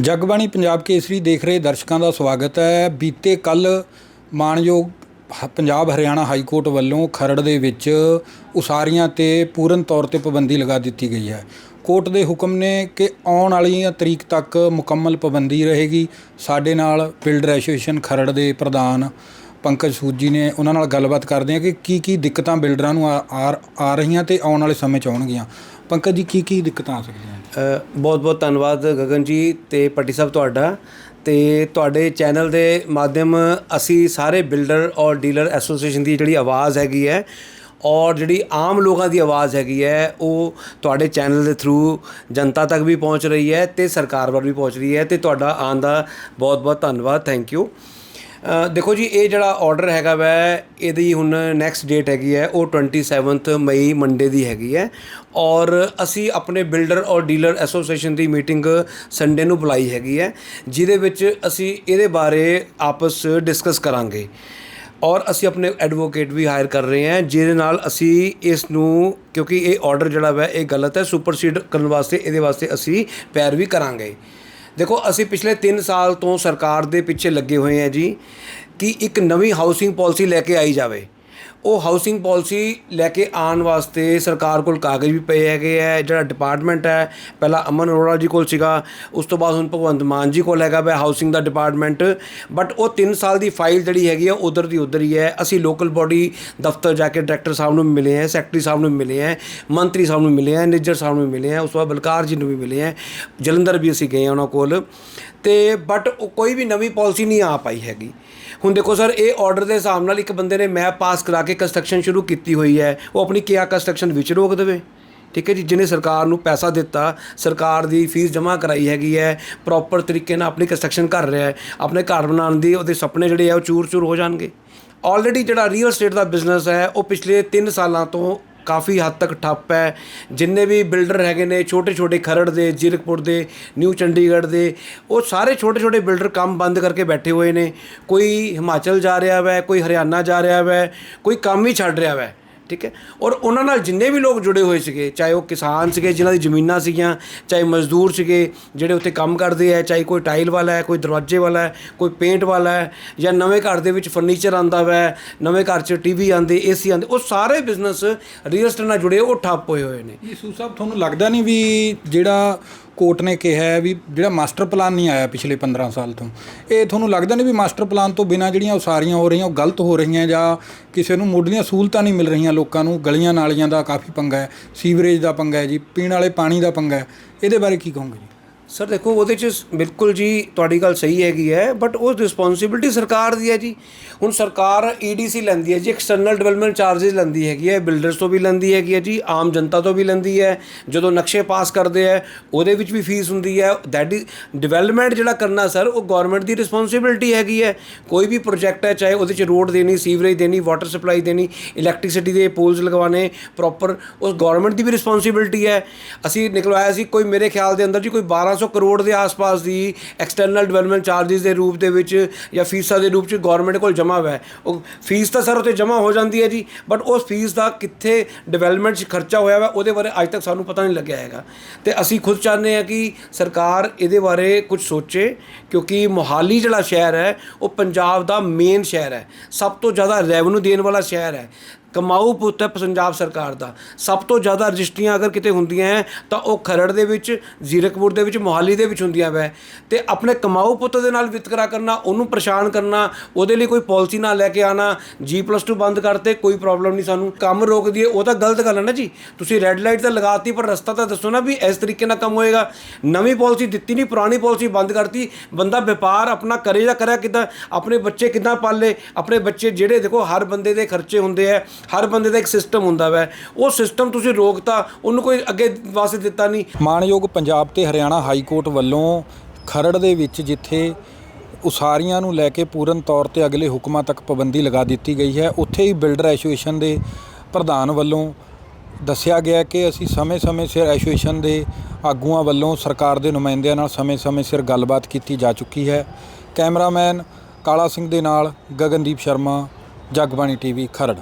ਜਗਬਾਣੀ ਪੰਜਾਬ ਕੇਸਰੀ ਦੇਖ ਰਹੇ ਦਰਸ਼ਕਾਂ ਦਾ ਸਵਾਗਤ ਹੈ। ਬੀਤੇ ਕੱਲ ਮਾਨਯੋਗ ਹ- ਪੰਜਾਬ ਹਰਿਆਣਾ ਹਾਈ ਕੋਰਟ ਵੱਲੋਂ ਖਰੜ ਦੇ ਵਿੱਚ ਉਸਾਰੀਆਂ ਤੇ ਪੂਰਨ ਤੌਰ ਤੇ ਪਾਬੰਦੀ ਲਗਾ ਦਿੱਤੀ ਗਈ ਹੈ। ਕੋਰਟ ਦੇ ਹੁਕਮ ਨੇ ਕਿ ਆਉਣ ਵਾਲੀਆਂ ਤਰੀਕ ਤੱਕ ਮੁਕੰਮਲ ਪਾਬੰਦੀ ਰਹੇਗੀ। ਸਾਡੇ ਨਾਲ ਬਿਲਡਰ ਐਸੋਸੀਏਸ਼ਨ ਖਰੜ ਦੇ ਪ੍ਰਧਾਨ ਪੰਕਜ ਸੂਦ ਜੀ ਨੇ ਉਹਨਾਂ ਨਾਲ ਗੱਲਬਾਤ ਕਰਦੇ ਹਾਂ ਕਿ ਕੀ ਕੀ ਦਿੱਕਤਾਂ ਬਿਲਡਰਾਂ ਨੂੰ ਆ- ਆ ਆ ਰਹੀਆਂ ਤੇ ਆਉਣ ਵਾਲੇ ਸਮੇਂ 'ਚ ਆਉਣਗੀਆਂ। ਪੰਕਜ ਜੀ ਕੀ ਕੀ ਦਿੱਕਤਾਂ ਆ ਸਕਦੀਆਂ ਬਹੁਤ ਬਹੁਤ ਧੰਨਵਾਦ ਗਗਨ ਜੀ ਤੇ ਪੱਟੀ ਸਾਹਿਬ ਤੁਹਾਡਾ। ਤੇ ਤੁਹਾਡੇ ਚੈਨਲ ਦੇ ਮਾਧਿਅਮ ਅਸੀਂ ਸਾਰੇ ਬਿਲਡਰ ਔਰ ਡੀਲਰ ਐਸੋਸੀਏਸ਼ਨ ਦੀ ਜਿਹੜੀ ਆਵਾਜ਼ ਹੈਗੀ ਹੈ ਔਰ ਜਿਹੜੀ ਆਮ ਲੋਕਾਂ ਦੀ ਆਵਾਜ਼ ਹੈਗੀ ਹੈ, ਉਹ ਤੁਹਾਡੇ ਚੈਨਲ ਦੇ ਥਰੂ ਜਨਤਾ ਤੱਕ ਵੀ ਪਹੁੰਚ ਰਹੀ ਹੈ ਤੇ ਸਰਕਾਰ ਵੱਲ ਵੀ ਪਹੁੰਚ ਰਹੀ ਹੈ। ਤੇ ਤੁਹਾਡਾ ਆਉਣ ਦਾ ਬਹੁਤ ਬਹੁਤ ਧੰਨਵਾਦ। ਥੈਂਕ ਯੂ ਦੇਖੋ ਜੀ, ਇਹ ਜਿਹੜਾ ਆਰਡਰ ਹੈਗਾ ਵੈ, ਇਹਦੀ ਹੁਣ ਨੈਕਸਟ ਡੇਟ ਹੈਗੀ ਹੈ, ਉਹ 27th ਮਈ ਮੰਡੇ ਦੀ ਹੈਗੀ ਹੈ। ਔਰ ਅਸੀਂ ਆਪਣੇ ਬਿਲਡਰ ਔਰ ਡੀਲਰ ਐਸੋਸੀਏਸ਼ਨ ਦੀ ਮੀਟਿੰਗ ਸੰਡੇ ਨੂੰ ਬੁਲਾਈ ਹੈਗੀ ਹੈ, ਜਿਹਦੇ ਵਿੱਚ ਅਸੀਂ ਇਹਦੇ ਬਾਰੇ ਆਪਸ ਡਿਸਕਸ ਕਰਾਂਗੇ। ਔਰ ਅਸੀਂ ਆਪਣੇ ਐਡਵੋਕੇਟ ਵੀ ਹਾਇਰ ਕਰ ਰਹੇ ਹਾਂ, ਜਿਹਦੇ ਨਾਲ ਅਸੀਂ ਇਸ ਨੂੰ, ਕਿਉਂਕਿ ਇਹ ਆਰਡਰ ਜਿਹੜਾ ਵੈ, ਇਹ ਗਲਤ ਹੈ ਸੁਪਰਸੀਡ ਕਰਨ ਵਾਸਤੇ, ਇਹਦੇ ਵਾਸਤੇ ਅਸੀਂ ਪੈਰ ਵੀ ਕਰਾਂਗੇ। ਦੇਖੋ, ਅਸੀਂ ਪਿਛਲੇ 3 ਸਾਲ ਤੋਂ ਸਰਕਾਰ ਦੇ ਪਿੱਛੇ ਲੱਗੇ ਹੋਏ ਹਾਂ ਜੀ ਕਿ ਇੱਕ ਨਵੀਂ ਹਾਊਸਿੰਗ ਪਾਲਿਸੀ ਲੈ ਕੇ ਆਈ ਜਾਵੇ। ਉਹ ਹਾਊਸਿੰਗ ਪਾਲਿਸੀ ਲੈ ਕੇ ਆਉਣ ਵਾਸਤੇ ਸਰਕਾਰ ਕੋਲ ਕਾਗਜ਼ ਵੀ ਪਏ ਹੈਗੇ ਹੈ ਜਿਹੜਾ ਡਿਪਾਰਟਮੈਂਟ ਹੈ, ਪਹਿਲਾਂ ਅਮਨ ਅਰੋੜਾ ਜੀ ਕੋਲ ਸੀਗਾ, ਉਸ ਤੋਂ ਬਾਅਦ ਹੁਣ ਭਗਵੰਤ ਮਾਨ ਜੀ ਕੋਲ ਹੈਗਾ ਵੈ ਹਾਊਸਿੰਗ ਦਾ ਡਿਪਾਰਟਮੈਂਟ ਬਟ ਉਹ 3 ਸਾਲ ਦੀ ਫਾਈਲ ਜਿਹੜੀ ਹੈਗੀ ਆ, ਉਧਰ ਦੀ ਉਧਰ ਹੀ ਹੈ। ਅਸੀਂ ਲੋਕਲ ਬੋਡੀ ਦਫ਼ਤਰ ਜਾ ਕੇ ਡਾਇਰੈਕਟਰ ਸਾਹਿਬ ਨੂੰ ਮਿਲੇ ਹੈ ਸੈਕਟਰੀ ਸਾਹਿਬ ਨੂੰ ਮਿਲੇ ਹੈ ਮੰਤਰੀ ਸਾਹਿਬ ਨੂੰ ਮਿਲੇ ਹੈ ਨਿੱਜਰ ਸਾਹਿਬ ਨੂੰ ਮਿਲੇ ਹੈ ਉਸ ਤੋਂ ਬਾਅਦ ਬਲਕਾਰ ਜੀ ਨੂੰ ਵੀ ਮਿਲੇ ਹੈ ਜਲੰਧਰ ਵੀ ਅਸੀਂ ਗਏ ਹਾਂ ਉਹਨਾਂ ਕੋਲ। ਤੇ ਬਟ ਉਹ ਕੋਈ ਵੀ ਨਵੀਂ ਪਾਲਿਸੀ ਨਹੀਂ ਆ ਪਾਈ ਹੈਗੀ। ਹੁਣ ਦੇਖੋ ਸਰ ਇਹ ਆਰਡਰ ਦੇ ਹਿਸਾਬ ਨਾਲ ਇੱਕ ਬੰਦੇ ਨੇ ਮੈਪ ਪਾਸ ਕਰਾ ਕੇ ਕੰਸਟਰਕਸ਼ਨ ਸ਼ੁਰੂ ਕੀਤੀ ਹੋਈ ਹੈ। ਉਹ ਆਪਣੀ ਕਿਆ ਕੰਸਟਰਕਸ਼ਨ ਵਿੱਚ ਰੋਕ ਦੇਵੇ। ਠੀਕ ਹੈ ਜੀ, ਜਿਹਨੇ ਸਰਕਾਰ ਨੂੰ ਪੈਸਾ ਦਿੱਤਾ, ਸਰਕਾਰ ਦੀ ਫੀਸ ਜਮ੍ਹਾਂ ਕਰਾਈ ਹੈਗੀ ਹੈ ਪ੍ਰੋਪਰ ਤਰੀਕੇ ਨਾਲ ਆਪਣੀ ਕੰਸਟਰਕਸ਼ਨ ਕਰ ਰਿਹਾ ਹੈ। ਆਪਣੇ ਘਰ ਬਣਾਉਣ ਦੀ ਉਹਦੇ ਸੁਪਨੇ ਜਿਹੜੇ ਆ ਉਹ ਚੂਰ-ਚੂਰ ਹੋ ਜਾਣਗੇ। ਆਲਰੇਡੀ ਜਿਹੜਾ ਰੀਅਲ ਸਟੇਟ ਦਾ ਬਿਜ਼ਨਸ ਹੈ, ਉਹ ਪਿਛਲੇ 3 ਸਾਲਾਂ ਤੋਂ ਕਾਫੀ ਹੱਦ ਤੱਕ ਠੱਪ ਹੈ। ਜਿੰਨੇ ਵੀ ਬਿਲਡਰ ਹੈਗੇ ਨੇ ਛੋਟੇ ਛੋਟੇ ਖਰੜ ਦੇ, ਜੀਰਕਪੁਰ ਦੇ, ਨਿਊ ਚੰਡੀਗੜ੍ਹ ਦੇ, ਉਹ ਸਾਰੇ ਛੋਟੇ ਛੋਟੇ ਬਿਲਡਰ ਕੰਮ ਬੰਦ ਕਰਕੇ ਬੈਠੇ ਹੋਏ ਨੇ। ਕੋਈ ਹਿਮਾਚਲ ਜਾ ਰਿਹਾ ਵੈ, ਕੋਈ ਹਰਿਆਣਾ ਜਾ ਰਿਹਾ ਵੈ, ਕੋਈ ਕੰਮ ਹੀ ਛੱਡ ਰਿਹਾ ਵੈ। ਠੀਕ ਹੈ? ਔਰ ਉਹਨਾਂ ਨਾਲ ਜਿੰਨੇ ਵੀ ਲੋਕ ਜੁੜੇ ਹੋਏ ਸੀਗੇ, ਚਾਹੇ ਉਹ ਕਿਸਾਨ ਸੀਗੇ, ਜਿਨ੍ਹਾਂ ਦੀ ਜ਼ਮੀਨਾਂ ਸੀਗੀਆਂ, ਚਾਹੇ ਮਜ਼ਦੂਰ ਸੀਗੇ, ਜਿਹੜੇ ਉੱਥੇ ਕੰਮ ਕਰਦੇ ਹੈ ਚਾਹੇ ਕੋਈ ਟਾਈਲ ਵਾਲਾ ਹੈ, ਕੋਈ ਦਰਵਾਜ਼ੇ ਵਾਲਾ ਹੈ, ਕੋਈ ਪੇਂਟ ਵਾਲਾ ਹੈ, ਜਾਂ ਨਵੇਂ ਘਰ ਦੇ ਵਿੱਚ ਫਰਨੀਚਰ ਆਂਦਾ ਵੈ, ਨਵੇਂ ਘਰ 'ਚ ਟੀਵੀ ਆਂਦੇ ਏਸੀ ਆਂਦੇ ਉਹ ਸਾਰੇ ਬਿਜ਼ਨਸ ਰੀਅਲ ਸਟੇਟ ਨਾਲ ਜੁੜੇ, ਉਹ ਠੱਪ ਹੋਏ ਹੋਏ ਨੇ। ਯਿਸੂ ਸਾਹਿਬ, ਤੁਹਾਨੂੰ ਲੱਗਦਾ ਨਹੀਂ ਵੀ ਜਿਹੜਾ ਕੋਰਟ ਨੇ ਕਿਹਾ ਹੈ ਵੀ ਜਿਹੜਾ ਮਾਸਟਰ ਪਲਾਨ ਨਹੀਂ ਆਇਆ ਪਿਛਲੇ 15 ਸਾਲ ਤੋਂ, ਇਹ ਤੁਹਾਨੂੰ ਲੱਗਦਾ ਨਹੀਂ ਵੀ ਮਾਸਟਰ ਪਲਾਨ ਤੋਂ ਬਿਨਾਂ ਜਿਹੜੀਆਂ ਉਸਾਰੀਆਂ ਹੋ ਰਹੀਆਂ ਉਹ ਗਲਤ ਹੋ ਰਹੀਆਂ ਜਾਂ ਕਿਸੇ ਨੂੰ ਮੁੱਢਲੀਆਂ ਸਹੂਲਤਾਂ ਨਹੀਂ ਮਿਲ ਰਹੀਆਂ ਲੋਕਾਂ ਨੂੰ, ਗਲੀਆਂ ਨਾਲੀਆਂ ਦਾ ਕਾਫੀ ਪੰਗਾ ਹੈ, ਸੀਵਰੇਜ ਦਾ ਪੰਗਾ ਹੈ ਜੀ, ਪੀਣ ਵਾਲੇ ਪਾਣੀ ਦਾ ਪੰਗਾ ਹੈ, ਇਹਦੇ ਬਾਰੇ ਕੀ ਕਹੋਗੇ ਜੀ? ਸਰ ਦੇਖੋ, ਉਹਦੇ 'ਚ ਬਿਲਕੁਲ ਜੀ ਤੁਹਾਡੀ ਗੱਲ ਸਹੀ ਹੈਗੀ ਹੈ ਬਟ ਉਹ ਰਿਸਪੌਂਸਿਬਿਲਟੀ ਸਰਕਾਰ ਦੀ ਹੈ ਜੀ। ਹੁਣ ਸਰਕਾਰ ਈਡੀਸੀ ਲੈਂਦੀ ਹੈ ਜੀ ਐਕਸਟਰਨਲ ਡਿਵੈਲਪਮੈਂਟ ਚਾਰजेस ਲੈਂਦੀ ਹੈਗੀ ਹੈ ਬਿਲਡਰਸ ਤੋਂ ਵੀ ਲੈਂਦੀ ਹੈਗੀ ਹੈ ਜੀ, ਆਮ ਜਨਤਾ ਤੋਂ ਵੀ ਲੈਂਦੀ ਹੈ। ਜਦੋਂ ਨਕਸ਼ੇ ਪਾਸ ਕਰਦੇ ਹੈ, ਉਹਦੇ ਵਿੱਚ ਵੀ ਫੀਸ ਹੁੰਦੀ ਹੈ। ਦੈਟ ਇਜ਼ ਡਿਵੈਲਪਮੈਂਟ ਜਿਹੜਾ ਕਰਨਾ ਸਰ, ਉਹ ਗਵਰਨਮੈਂਟ ਦੀ ਰਿਸਪੌਂਸਿਬਿਲਟੀ ਹੈਗੀ ਹੈ। ਕੋਈ ਵੀ ਪ੍ਰੋਜੈਕਟ ਹੈ, ਚਾਹੇ ਉਹਦੇ 'ਚ ਰੋਡ ਦੇਣੀ ਸੀਵਰੇਜ ਦੇਣੀ ਵਾਟਰ ਸਪਲਾਈ ਦੇਣੀ ਇਲੈਕਟ੍ਰਿਸਿਟੀ ਦੇ ਪੋਲਸ ਲਗਵਾਉਣੇ ਪ੍ਰੋਪਰ ਉਸ ਗਵਰਨਮੈਂਟ ਦੀ ਵੀ ਰਿਸਪੌਂਸਿਬਿਲਟੀ ਹੈ। ਅਸੀਂ ਨਿਕਲਵਾਇਆ ਸੀ, ਕੋਈ ਮੇਰੇ ਖਿਆਲ ਦੇ ਅੰਦਰ ਜੀ ਕੋਈ 1200 ਕਰੋੜ ਦੇ ਆਸ-ਪਾਸ ਦੀ ਐਕਸਟਰਨਲ ਡਿਵੈਲਪਮੈਂਟ ਚਾਰजेस ਦੇ ਰੂਪ ਦੇ ਵਿੱਚ ਜਾਂ ਫੀਸਾਂ ਦੇ ਰੂਪ 'ਚ ਗਵਰਨਮੈਂਟ ਕੋਲ ਜਮ੍ਹਾਂ ਹੈ ਉਹ ਫੀਸ ਤਾਂ ਸਰ ਉੱਤੇ ਜਮ੍ਹਾਂ ਹੋ ਜਾਂਦੀ ਹੈ ਜੀ ਬਟ ਉਸ ਫੀਸ ਦਾ ਕਿੱਥੇ ਡਿਵੈਲਪਮੈਂਟ 'ਚ ਖਰਚਾ ਹੋਇਆ ਵਾ, ਉਹਦੇ ਬਾਰੇ ਅੱਜ ਤੱਕ ਸਾਨੂੰ ਪਤਾ ਨਹੀਂ ਲੱਗਿਆ ਹੈਗਾ। ਤੇ ਅਸੀਂ ਖੁਦ ਚਾਹੁੰਦੇ ਹਾਂ ਕਿ ਸਰਕਾਰ ਇਹਦੇ ਬਾਰੇ ਕੁਝ ਸੋਚੇ, ਕਿਉਂਕਿ ਮੋਹਾਲੀ ਜਿਹੜਾ ਸ਼ਹਿਰ ਹੈ, ਉਹ ਪੰਜਾਬ ਦਾ ਮੇਨ ਸ਼ਹਿਰ ਹੈ। ਸਭ ਤੋਂ ਜ਼ਿਆਦਾ ਰੈਵਨਿਊ ਦੇਣ ਵਾਲਾ ਸ਼ਹਿਰ ਹੈ। ਕਮਾਊ ਪੁੱਤ ਹੈ ਪੰਜਾਬ ਸਰਕਾਰ ਦਾ। ਸਭ ਤੋਂ ਜ਼ਿਆਦਾ ਰਜਿਸਟਰੀਆਂ ਅਗਰ ਕਿਤੇ ਹੁੰਦੀਆਂ ਹੈ ਤਾਂ ਉਹ ਖਰੜ ਦੇ ਵਿੱਚ, ਜ਼ੀਰਕਪੁਰ ਦੇ ਵਿੱਚ, ਮੋਹਾਲੀ ਦੇ ਵਿੱਚ ਹੁੰਦੀਆਂ ਵੈ। ਤੇ ਆਪਣੇ ਕਮਾਊ ਪੁੱਤ ਦੇ ਨਾਲ ਵਿਤਕਰਾ ਕਰਨਾ, ਉਹਨੂੰ ਪਰੇਸ਼ਾਨ ਕਰਨਾ, ਉਹਦੇ ਲਈ ਕੋਈ ਪਾਲਿਸੀ ਨਾ ਲੈ ਕੇ ਆਣਾ G+2 ਬੰਦ ਕਰਤੇ, ਕੋਈ ਪ੍ਰੋਬਲਮ ਨਹੀਂ ਸਾਨੂੰ। ਕੰਮ ਰੋਕ ਦਈਏ, ਉਹ ਤਾਂ ਗਲਤ ਗੱਲ ਹੈ ਨਾ ਜੀ। ਤੁਸੀਂ ਰੈੱਡ ਲਾਈਟ ਤਾਂ ਲਗਾਤੀ, ਪਰ ਰਸਤਾ ਤਾਂ ਦੱਸੋ ਨਾ ਵੀ ਇਸ ਤਰੀਕੇ ਨਾਲ ਕੰਮ ਹੋਏਗਾ। ਨਵੀਂ ਪਾਲਿਸੀ ਦਿੱਤੀ ਨਹੀਂ, ਪੁਰਾਣੀ ਪਾਲਿਸੀ ਬੰਦ ਕਰਤੀ। ਬੰਦਾ ਵਪਾਰ ਆਪਣਾ ਕਰੇ ਜਾਂ ਕਰਿਆ ਕਿੱਦਾਂ? ਆਪਣੇ ਬੱਚੇ ਕਿੱਦਾਂ ਪਾਲੇ? ਆਪਣੇ ਬੱਚੇ ਜਿਹੜੇ ਦੇਖੋ, ਹਰ ਬੰਦੇ ਦੇ ਖਰਚੇ ਹੁੰਦੇ ਆ ਹਰ ਬੰਦੇ ਦਾ ਇੱਕ ਸਿਸਟਮ ਹੁੰਦਾ ਵੈ। ਉਹ ਸਿਸਟਮ ਤੁਸੀਂ ਰੋਕਤਾ, ਉਹਨੂੰ ਕੋਈ ਅੱਗੇ ਵਾਸਤੇ ਦਿੱਤਾ ਨਹੀਂ। ਮਾਣਯੋਗ ਪੰਜਾਬ ਤੇ ਹਰਿਆਣਾ ਹਾਈ ਕੋਰਟ ਵੱਲੋਂ ਖਰੜ ਦੇ ਵਿੱਚ ਜਿੱਥੇ ਉਸਾਰੀਆਂ ਨੂੰ ਲੈ ਕੇ ਪੂਰਨ ਤੌਰ ਤੇ ਅਗਲੇ ਹੁਕਮਾਂ ਤੱਕ ਪਾਬੰਦੀ ਲਗਾ ਦਿੱਤੀ ਗਈ ਹੈ, ਉੱਥੇ ਹੀ ਬਿਲਡਰ ਐਸੋਸੀਏਸ਼ਨ ਦੇ ਪ੍ਰਧਾਨ ਵੱਲੋਂ ਦੱਸਿਆ ਗਿਆ ਕਿ ਅਸੀਂ ਸਮੇਂ-ਸਮੇਂ ਸਿਰ ਐਸੋਸੀਏਸ਼ਨ ਦੇ ਆਗੂਆਂ ਵੱਲੋਂ ਸਰਕਾਰ ਦੇ ਨੁਮਾਇੰਦਿਆਂ ਨਾਲ ਸਮੇਂ-ਸਮੇਂ ਸਿਰ ਗੱਲਬਾਤ ਕੀਤੀ ਜਾ ਚੁੱਕੀ ਹੈ। ਕੈਮਰਾਮੈਨ ਕਾਲਾ ਸਿੰਘ ਦੇ ਨਾਲ ਗਗਨਦੀਪ ਸ਼ਰਮਾ, ਜਗਬਾਣੀ ਟੀਵੀ, ਖਰੜ।